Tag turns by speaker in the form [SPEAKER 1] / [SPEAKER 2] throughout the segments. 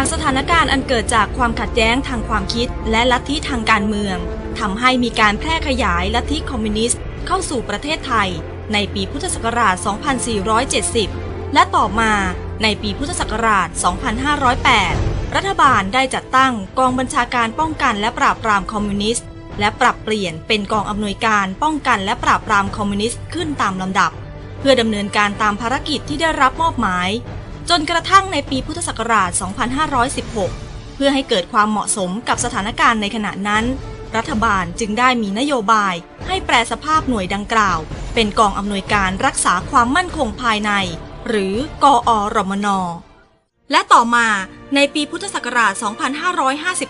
[SPEAKER 1] จากสถานการณ์อันเกิดจากความขัดแย้งทางความคิด และลัทธิทางการเมืองทำให้มีการแพร่ขยายลัทธิคอมมิวนิสต์เข้าสู่ประเทศไทย ในปีพุทธศักราช 2470 และต่อมาในปีพุทธศักราช 2508 รัฐบาลได้จัดตั้งกองบัญชาการป้องกันและปราบปรามคอมมิวนิสต์ และปรับเปลี่ยนเป็นกองอำนวยการป้องกันและปราบปรามคอมมิวนิสต์ขึ้นตามลำดับ เพื่อดำเนินการตามภารกิจที่ได้รับมอบหมาย จนกระทั่งในปีพุทธศักราช 2516 เพื่อให้เกิดความเหมาะสมกับสถานการณ์ในขณะนั้น รัฐบาลจึงได้มีนโยบาย ให้แปลสภาพหน่วยดังกล่าว เป็นกองอำนวยการรักษาความมั่นคงภายใน หรือกอรมน และต่อมาในปีพุทธศักราช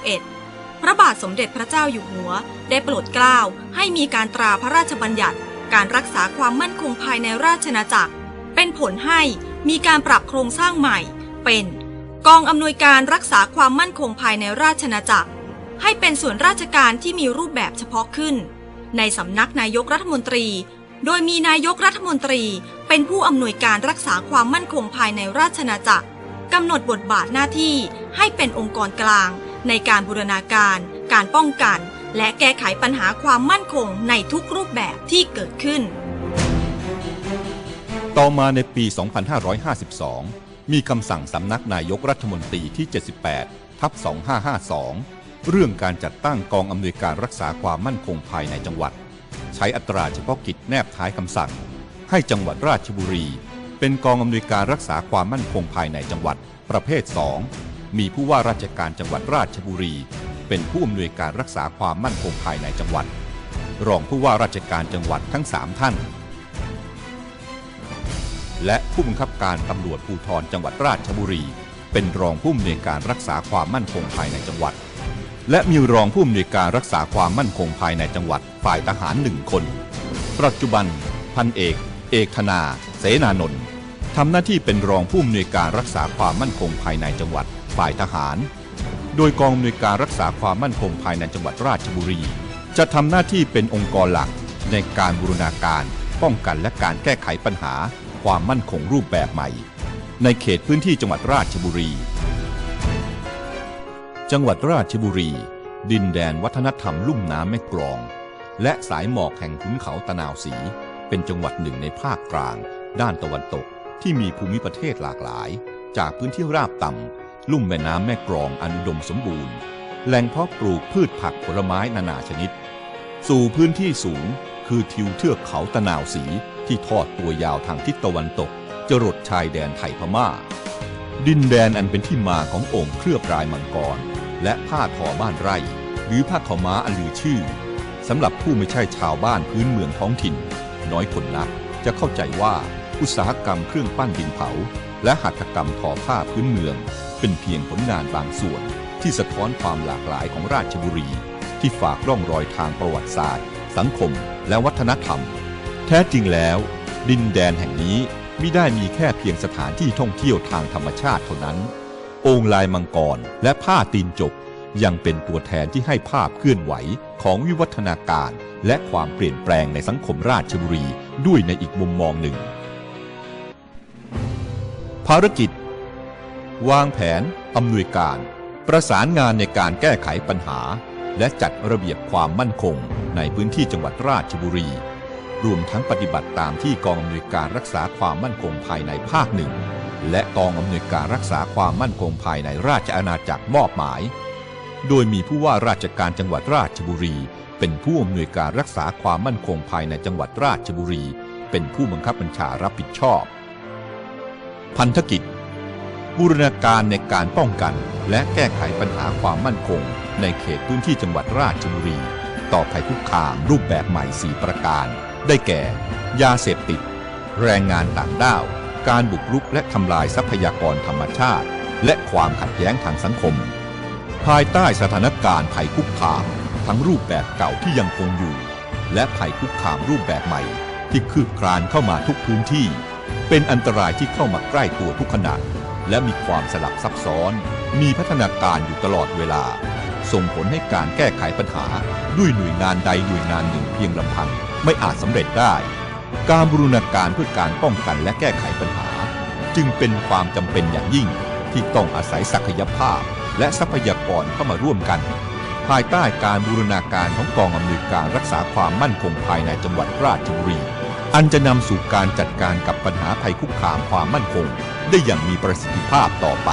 [SPEAKER 1] 2551 พระบาทสมเด็จพระเจ้าอยู่หัว ได้โปรดเกล้าให้มีการตราพระราชบัญญัติ การรักษาความมั่นคงภายในราชนาจักร เป็นผลให้ มีการปรับโครงสร้างใหม่ เป็น กองอำนวยการรักษาความมั่นคงภายในราชนาจักร ให้เป็นส่วนราชการที่มีรูปแบบเฉพาะขึ้น ในสำนักนายกรัฐมนตรี โดยมีนายกรัฐมนตรีเป็นผู้อำนวยการรักษาความมั่นคงภายในราชนาจักรกำหนดบทบาทหน้าที่ให้เป็นองค์กรกลาง ในการบูรณาการ การป้องกัน และแก้ไขปัญหาความมั่นคงในทุกรูปแบบที่เกิดขึ้น
[SPEAKER 2] ต่อมาในปี 2552 มีคำสั่งสำนักนายกรัฐมนตรีที่ 78 ทับ 2552 เรื่องการจัดตั้งกองอำนวยการรักษาความมั่นคงภายในจังหวัด ใช้อัตราเฉพาะกิจแนบท้ายคำสั่ง ให้จังหวัดราชบุรี เป็นกองอำนวยการรักษาความมั่นคงภายในจังหวัด ประเภท 2 มีผู้ว่าราชการจังหวัดราชบุรี เป็นผู้อำนวยการรักษาความมั่นคงภายในจังหวัด รองผู้ว่าราชการจังหวัดทั้ง 3 ท่าน และผู้บังคับการตำรวจภูธรจังหวัดราชบุรี เป็นรองผู้อำนวยการรักษาความมั่นคงภายในจังหวัด และมีรองผู้อำนวยการรักษาความมั่นคงภายในจังหวัดฝ่ายทหารหนึ่งคน ปัจจุบัน พันเอก เอกธนา เสนานนท์ทำหน้าที่เป็นรองผู้อำนวยการรักษาความมั่นคงภายในจังหวัดฝ่ายทหาร โดยกองอำนวยการรักษาความมั่นคงภายในจังหวัดราชบุรี จะทำหน้าที่เป็นองค์กรหลักในการบูรณาการ ป้องกันและการแก้ไขปัญหา ความมั่นคงรูปแบบใหม่ ในเขตพื้นที่จังหวัดราชบุรี จังหวัดราชบุรี ดินแดนวัฒนธรรมลุ่มน้ำแม่กลอง และสายหมอกแห่งขุนเขาตะนาวสี เป็นจังหวัดหนึ่งในภาคกลาง ด้านตะวันตกที่มีภูมิประเทศหลากหลาย จากพื้นที่ราบต่ำลุ่มแม่น้ำแม่กลองอันอุดมสมบูรณ์ แหล่งเพาะปลูกพืชผักผลไม้นานาชนิด สู่พื้นที่สูงคือทิวเทือกเขาตะนาวสี ที่ทอดตัวยาวทางทิศตะวันตก จรดชายแดนไทยพม่า ดินแดนอันเป็นที่มาขององค์เครือบรายมังกร และผ้าทอบ้านไร่ หรือผ้าขาวม้าอันลือชื่อสำหรับผู้ไม่ใช่ชาวบ้านพื้นเมืองท้องถิ่น น้อยคนนักจะเข้าใจว่าอุตสาหกรรมเครื่องปั้นดินเผา และหัตถกรรมทอผ้าพื้นเมือง เป็นเพียงผลงานบางส่วน ที่สะท้อนความหลากหลายของราชบุรี ที่ฝากร่องรอยทางประวัติศาสตร์ สังคม และวัฒนธรรม แท้จริงแล้ว ดินแดนแห่งนี้ไมิได้มีแค่เพียงสถานที่ท่องเที่ยวทางธรรมชาติเท่านั้น องค์ลายมังกรและผ้าตีนจกยังเป็นตัวแทนที่ให้ภาพเคลื่อนไหวของวิวัฒนาการและความเปลี่ยนแปลงในสังคมราชบุรีด้วยในอีกมุมมองหนึ่ง ภารกิจ วางแผน อำนวยการ ประสานงานในการแก้ไขปัญหา และจัดระเบียบความมั่นคงในพื้นที่จังหวัดราชบุรี รวมทั้งปฏิบัติตามที่กองอำนวยการรักษาความมั่นคงภายในภาคหนึ่ง และกองอำนวยการรักษาความมั่นคงภายในราชอาณาจักรมอบหมาย โดยมีผู้ว่าราชการจังหวัดราชบุรี เป็นผู้อำนวยการรักษาความมั่นคงภายในจังหวัดราชบุรี เป็นผู้บังคับบัญชารับผิดชอบ พันธกิจ บูรณาการในการป้องกัน และแก้ไขปัญหาความมั่นคง ในเขตพื้นที่จังหวัดราชบุรี ต่อภัยคุกคามรูปแบบใหม่ 4 ประการ ได้แก่ ยาเสพติด แรงงานต่างด้าว การบุกรุกและทำลายทรัพยากรธรรมชาติ และความขัดแย้งทางสังคม ภายใต้สถานการณ์ภัยคุกคาม ทั้งรูปแบบเก่าที่ยังคงอยู่ และภัยคุกคามรูปแบบใหม่ ที่คืบคลานเข้ามาทุกพื้นที่ เป็นอันตรายที่เข้ามาใกล้ตัวทุกขณะและมีความสลับซับซ้อน มีพัฒนาการอยู่ตลอดเวลา ส่งผลให้การแก้ไขปัญหาด้วยหน่วยงานใดหน่วยงานหนึ่งเพียงลำพัง ไม่อาจสำเร็จได้ การบูรณาการเพื่อการป้องกันและแก้ไขปัญหา จึงเป็นความจำเป็นอย่างยิ่งที่ต้องอาศัยศักยภาพ และทรัพยากรเข้ามาร่วมกัน ภายใต้การบูรณาการของกองอำนวยการรักษาความมั่นคงภายในจังหวัดราชบุรี อันจะนำสู่การจัดการกับปัญหาภัยคุกคามความมั่นคง ได้อย่างมีประสิทธิภาพต่อไป